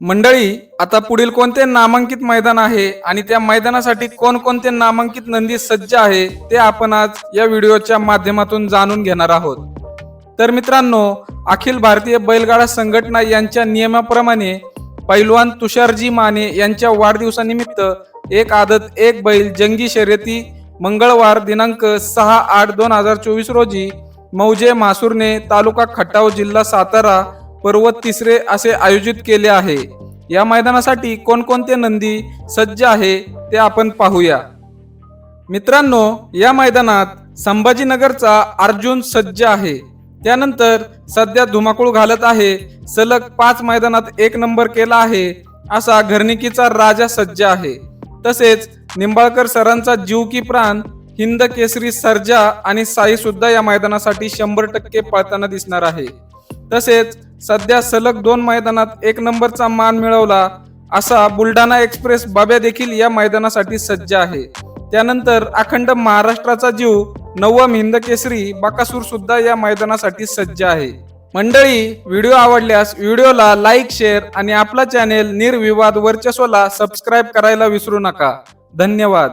मंडळी आता पुढील कोणते नामांकित मैदान आहे आणि त्या मैदानासाठी कोणकोणते नामांकित नंदी सज्ज आहे ते आपण आज या व्हिडिओच्या माध्यमातून जाणून घेणार आहोत. तर मित्रांनो अखिल भारतीय बैलगाडा संघटना यांच्या नियमाप्रमाणे पैलवान तुषारजी माने यांच्या वाढदिवसानिमित्त एक आदत एक बैल जंगी शर्यती मंगळवार दिनांक सहा आठ दोन हजार चोवीस रोजी मौजे मासूरने तालुका खटाव जिल्हा सातारा पर्वत तिसरे असे आयोजित केले आहे. या मैदानासाठी कोणकोणते नंदी सज्ज आहे ते आपण पाहूया. मित्रांनो या मैदानात संभाजीनगरचा अर्जुन सज्ज आहे. त्यानंतर सध्या धुमाकूळ घालत आहे. सलग पाच मैदानात एक नंबर केला आहे. असा घरणिकीचा राजा सज्ज आहे. तसेच निंबाळकर सरांचा जीव की प्राण हिंद केसरी सर्जा आणि साई सुद्धा या मैदानासाठी शंभर टक्के पळताना दिसणार आहे. तसेच सध्या सलग दोन मैदानात एक नंबरचा मान मिळवला असा बुलढाणा एक्सप्रेस बाब्या देखील या मैदानासाठी सज्ज आहे. त्यानंतर अखंड महाराष्ट्राचा जीव नवम हिंद केसरी बाकासूर सुद्धा या मैदानासाठी सज्ज आहे. मंडळी व्हिडिओ आवडल्यास व्हिडिओला लाईक शेअर आणि आपला चॅनेल निर्विवाद वर्चस्वला सबस्क्राईब करायला विसरू नका. धन्यवाद.